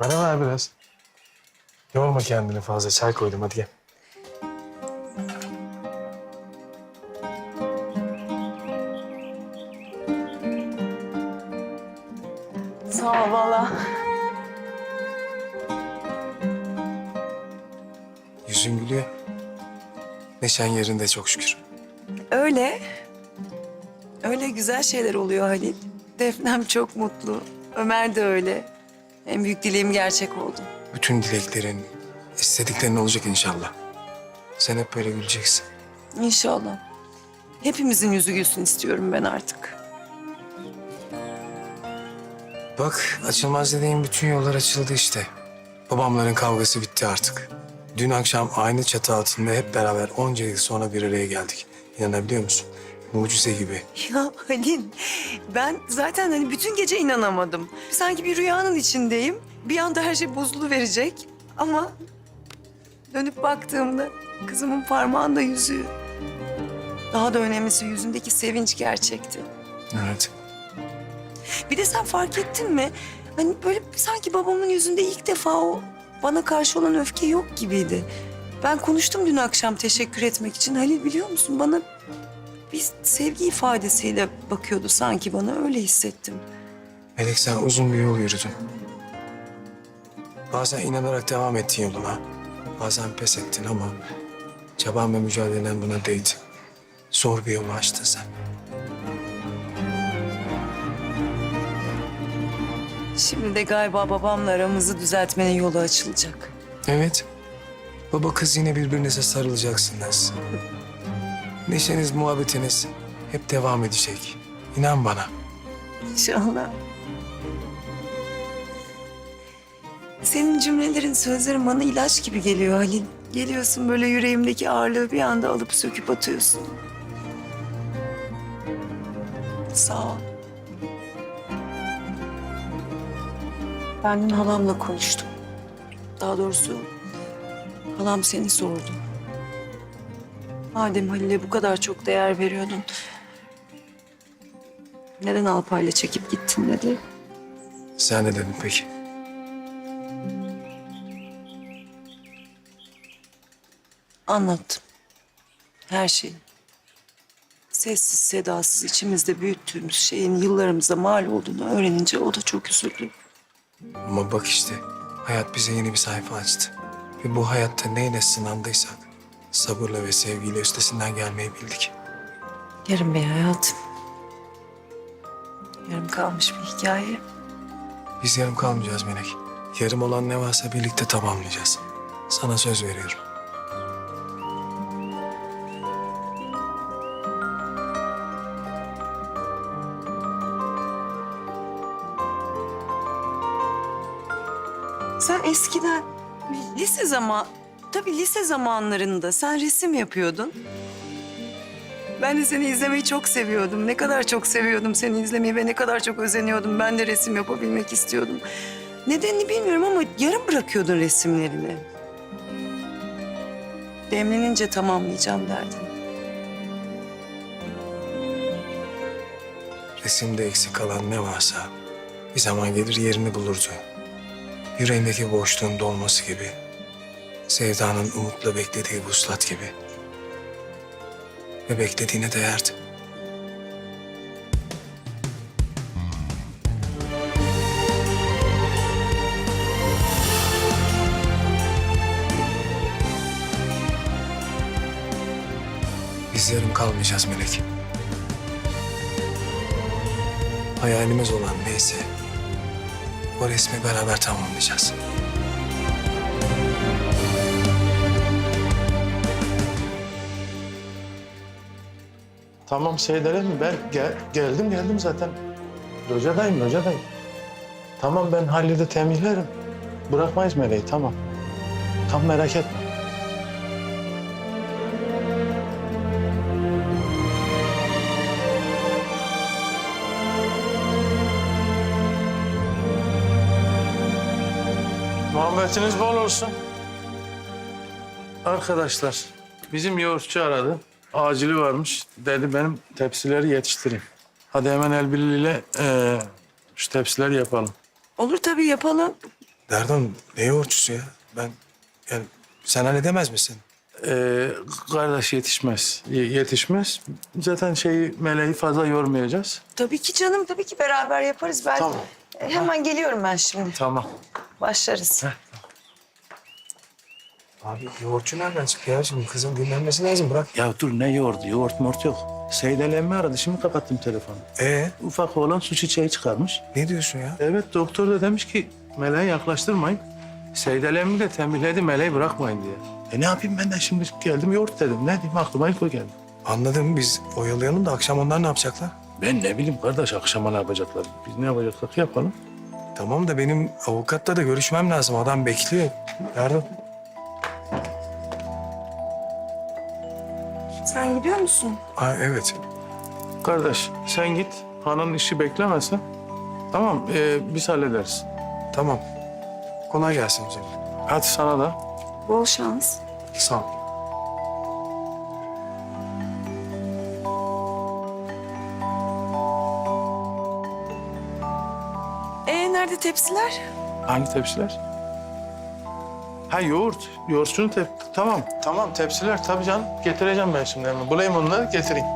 Bana ver biraz. Yorma kendini fazla. Çay koydum hadi gel. Sağ ol valla. Yüzün gülüyor. Neşen yerinde çok şükür. Öyle. Öyle güzel şeyler oluyor Halil. Defnem çok mutlu. Ömer de öyle. En büyük dileğim gerçek oldu. Bütün dileklerin, istediklerin olacak inşallah. Sen hep böyle güleceksin. İnşallah. Hepimizin yüzü gülsün istiyorum ben artık. Bak açılmaz dediğim bütün yollar açıldı işte. Babamların kavgası bitti artık. Dün akşam aynı çatı altında hep beraber onca yıl sonra bir araya geldik. İnanabiliyor musun? Mucize gibi. Ya Halil, ben zaten hani bütün gece inanamadım. Sanki bir rüyanın içindeyim. Bir anda her şey bozulu verecek. Ama dönüp baktığımda kızımın parmağında yüzüğü. Daha da önemlisi yüzündeki sevinç gerçekti. Evet. Bir de sen fark ettin mi? Hani böyle sanki babamın yüzünde ilk defa o bana karşı olan öfke yok gibiydi. Ben konuştum dün akşam teşekkür etmek için. Halil biliyor musun bana bir sevgi ifadesiyle bakıyordu sanki bana öyle hissettim. Melek sen uzun bir yol yürüdün. Bazen inanarak devam ettin yoluna. Bazen pes ettin ama çaban ve mücadelen buna değdi. Zor bir yolu açtın sen. Şimdi de galiba babamla aramızı düzeltmenin yolu açılacak. Evet. Baba kız yine birbirinize sarılacaksınız. Neşeniz, muhabbetiniz hep devam edecek. İnan bana. İnşallah. Senin cümlelerin, sözlerin bana ilaç gibi geliyor Halil. Geliyorsun böyle yüreğimdeki ağırlığı bir anda alıp söküp atıyorsun. Sağ ol. Ben dün halamla konuştum. Daha doğrusu halam seni sordu. Madem Halil'e bu kadar çok değer veriyordun... Neden Alpay'la çekip gittin dedi. Sen ne dedin peki? Anlattım. Her şeyi. Sessiz sedasız içimizde büyüttüğümüz şeyin yıllarımıza mal olduğunu öğrenince o da çok üzüldü. Ama bak işte hayat bize yeni bir sayfa açtı. Ve bu hayatta neyle sınandıysak sabırla ve sevgiyle üstesinden gelmeyi bildik. Yarım be hayatım. Yarım kalmış bir hikaye. Biz yarım kalmayacağız Melek. Yarım olan ne varsa birlikte tamamlayacağız. Sana söz veriyorum. Sen eskiden lise zaman, tabii lise zamanlarında sen resim yapıyordun. Ben de seni izlemeyi çok seviyordum. Ne kadar çok seviyordum seni izlemeyi ve ne kadar çok özeniyordum. Ben de resim yapabilmek istiyordum. Nedenini bilmiyorum ama yarım bırakıyordun resimlerini. Demlenince tamamlayacağım derdin. Resimde eksik kalan ne varsa bir zaman gelir yerini bulurdu. Yüreğindeki boşluğun dolması gibi. Sevdanın umutla beklediği vuslat gibi. Ve beklediğine değerdi. Biz yarım kalmayacağız Melek. Hayalimiz olan neyse o resmi beraber tamamlayacağız. Tamam Seyder'e mi? Ben gel, geldim geldim zaten. Locadayım locadayım. Tamam ben Halil'i temizlerim. Bırakmayız Meleği tamam. Tam merak etme. Muhabbetiniz bol olsun. Arkadaşlar, bizim yoğurtçu aradı. Acili varmış. Dedi benim tepsileri yetiştireyim. Hadi hemen el birliğiyle eee, şu tepsileri yapalım. Olur tabii yapalım. Derdan ne yoğurtçusu ya? Ben yani sen halledemez misin? Ee, kardeş yetişmez. Ye- yetişmez. Zaten şeyi meleği fazla yormayacağız. Tabii ki canım, tabii ki beraber yaparız. Ben Tamam. E, hemen geliyorum ben şimdi. Tamam. Başlarız. Abi yoğurtçu nereden çıktı ya? Şimdi kızın dinlenmesi lazım bırak. Ya dur ne yoğurdu? Yoğurt mort yok. Seyden emmi aradı. Şimdi kapattım telefonu. Ee Ufak oğlan su çiçeği çıkarmış. ne diyorsun ya? Evet doktor da demiş ki meleği yaklaştırmayın. Seydel emmi de tembihledi meleği bırakmayın diye. E ne yapayım ben de şimdi geldim yoğurt dedim. Ne diyeyim aklıma ilk o geldi. Anladım biz oyalayalım da akşam onlar ne yapacaklar? Ben ne bileyim kardeş akşama ne yapacaklar? Biz ne yapacaksak yapalım. Tamam da benim avukatla da görüşmem lazım. Adam bekliyor. Yardım. Sen gidiyor musun? Ha, evet. Kardeş sen git hanın işi beklemesin. Tamam e, biz hallederiz. Tamam. Kolay gelsin o zaman. Hadi sana da. Bol şans. Sağ ol. E nerede tepsiler? Hangi tepsiler? Ha yoğurt. Yoğurtçunun tep... Tamam. Tamam tepsiler tabii canım. Getireceğim ben şimdi hemen. Bulayım onları getireyim.